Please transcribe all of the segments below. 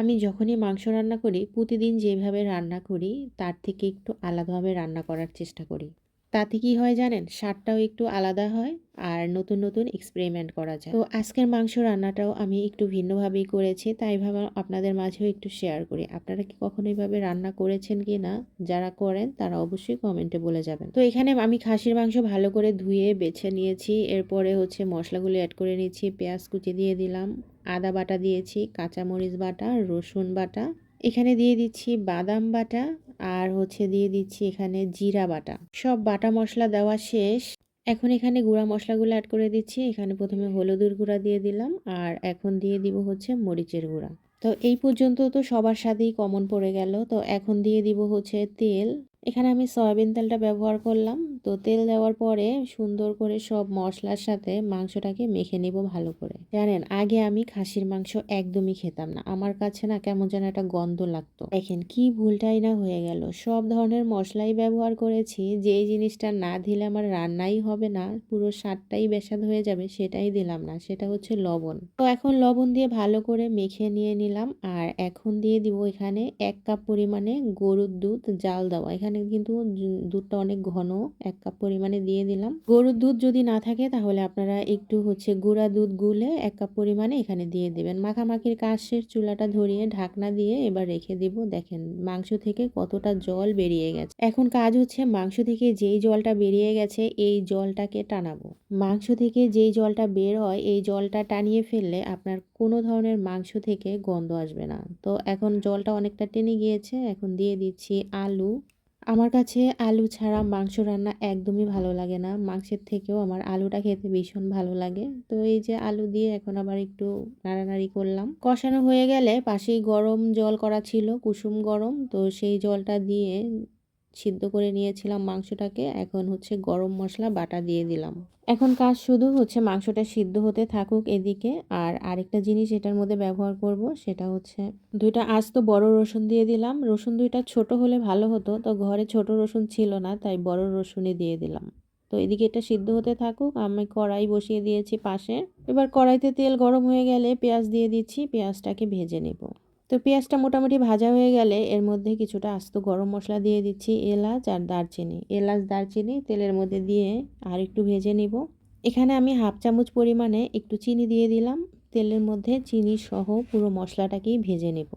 আমি যখনই মাংস রান্না করি, প্রতিদিন যেভাবে রান্না করি, তার থেকে একটু আলাদাভাবে রান্না করার চেষ্টা করি। তাতে কি হয় জানেন? স্বাদটাও একটু আলাদা হয় আর নতুন নতুন এক্সপেরিমেন্ট করা যায়। তো আজকের মাংস রান্নাটাও আমি একটু ভিন্নভাবেই করেছি, তাই ভাবে আপনাদের মাঝেও একটু শেয়ার করি। আপনারা কি কখনো এইভাবে রান্না করেছেন কি না? যারা করেন, তারা অবশ্যই কমেন্টে বলে যাবেন। তো এখানে আমি খাসির মাংস ভালো করে ধুয়ে বেছে নিয়েছি। এরপরে হচ্ছে মশলাগুলো অ্যাড করে নিয়েছি, পেঁয়াজ কুচি দিয়ে দিলাম। আদা বাটা দিয়েছি, কাঁচামরিচ বাটা, রসুন বাটা। এখানে দিয়ে দিচ্ছি বাদাম বাটা আর হচ্ছে দিয়ে দিচ্ছি এখানে জিরা বাটা। সব বাটা মশলা দেওয়া শেষ। এখন এখানে গুঁড়া মশলাগুলো অ্যাড করে দিচ্ছি। এখানে প্রথমে হলুদের গুঁড়া দিয়ে দিলাম আর এখন দিয়ে দিব হচ্ছে মরিচের গুঁড়া। তো এই পর্যন্ত তো সবার সাথেই কমন পড়ে গেল। তো এখন দিয়ে দিব হচ্ছে তেল। এখানে আমি সয়াবিন তেলটা ব্যবহার করলাম। তো তেল দেওয়ার পরে সুন্দর করে সব মশলার সাথে মাংসটাকে মেখে নিব ভালো করে। জানেন, আগে আমি খাসির মাংস একদমই খেতাম না। আমার কাছে না কেমন যেন একটা গন্ধ লাগতো। দেখেন কি ভুলটাই না হয়ে গেল। সব ধরনের মশলাই ব্যবহার করেছি। যেই জিনিসটা না দিলে আমার রান্নাই হবে না, পুরো স্বাদটাই বেসাদ হয়ে যাবে সেটাই দিলাম না, সেটা হচ্ছে লবণ। তো এখন লবণ দিয়ে ভালো করে মেখে নিয়ে নিলাম। আর এখন দিয়ে দিব এখানে এক কাপ পরিমাণে গরুর দুধ জাল দেওয়া। এখানে কিন্তু দুধটা অনেক ঘন, এক কাপ পরিমাণে দিয়ে দিলাম। গরুর দুধ যদি না থাকে তাহলে আপনারা একটু হচ্ছে গুঁড়া দুধ গুলে এক কাপ পরিমাণে এখানে দিয়ে দেবেন। মাখামাখির কাশের চুলাটা ধরিয়ে ঢাকনা দিয়ে এবার রেখে দিব। দেখেন মাংস থেকে কতটা জল বেরিয়ে গেছে। এখন কাজ হচ্ছে মাংস থেকে যেই জলটা বেরিয়ে গেছে এই জলটাকে টানাবো। মাংস থেকে যেই জলটা বের হয় এই জলটা টানিয়ে ফেললে আপনার কোনো ধরনের মাংস থেকে গন্ধ আসবে না। তো এখন জলটা অনেকটা টেনে গিয়েছে। এখন দিয়ে দিচ্ছি আলু। আমার কাছে আলু ছাড়া মাংস রান্না একদমই ভালো লাগে না। মাংসের থেকেও আমার আলুটা খেতে ভীষণ ভালো লাগে। তো এই যে আলু দিয়ে এখন আবার একটু নাড়ানাড়ি করলাম। কষানো হয়ে গেলে পাশেই গরম জল করা ছিল, কুসুম গরম। তো সেই জলটা দিয়ে সিদ্ধ করে নিয়েছিলাম মাংসটাকে, এখন হচ্ছে গরম মশলা, বাটা দিয়ে দিলাম। এখন কাজ শুধু হচ্ছে মাংসটা সিদ্ধ হতে থাকুক এদিকে। আর আরেকটা জিনিস এটার মধ্যে ব্যবহার করব, সেটা হচ্ছে দুইটা আজ তো বড় রসুন দিয়ে দিলাম। রসুন দুইটা ছোট হলে ভালো হতো, তো ঘরে ছোট রসুন ছিল না, তাই বড় রসুনই দিয়ে দিলাম। তো এদিকে এটা সিদ্ধ হতে থাকুক, আমি কড়াই বসিয়ে দিয়েছি পাশে। এবার কড়াইতে তেল গরম হয়ে গেলে পেঁয়াজ দিয়ে দিচ্ছি, পেঁয়াজটাকে ভেজে নেব। তো পেঁয়াজটা মোটামুটি ভাজা হয়ে গেলে এর মধ্যে কিছুটা আস্ত গরম মশলা দিয়ে দিচ্ছি, এলাচ আর দারচিনি। এলাচ, দারচিনি তেলের মধ্যে দিয়ে আর একটু ভেজে নিব। এখানে আমি হাফ চামচ পরিমাণে একটু চিনি দিয়ে দিলাম। তেলের মধ্যে চিনি সহ পুরো মশলাটাকেই ভেজে নেব।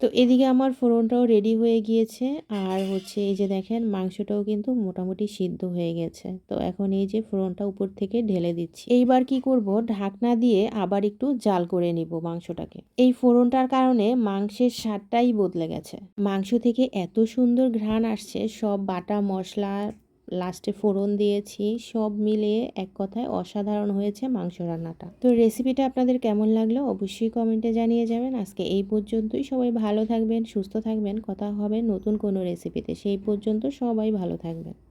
তো এদিকে আমার ফোড়নটাও রেডি হয়ে গিয়েছে। আর হচ্ছে এই যে দেখেন, মাংসটাও কিন্তু মোটামুটি সিদ্ধ হয়ে গেছে। তো এখন এই যে ফোড়নটা উপর থেকে ঢেলে দিচ্ছি। এইবার কি করব, ঢাকনা দিয়ে আবার একটু জাল করে নিব মাংসটাকে। এই ফোড়নটার কারণে মাংসের স্বাদটাই বদলে গেছে। মাংস থেকে এত সুন্দর ঘ্রাণ আসছে, সব বাটা মশলা লাস্টে ফোড়ন দিয়েছি, সব মিলিয়ে এক কথায় অসাধারণ হয়েছে মাংস রান্নাটা। তো রেসিপিটা আপনাদের কেমন লাগল অবশ্যই কমেন্টে জানিয়ে যাবেন। আজকে এই পর্যন্তই। সবাই ভালো থাকবেন, সুস্থ থাকবেন। কথা হবে নতুন কোনো রেসিপিতে সেই পর্যন্ত সবাই ভালো থাকবেন।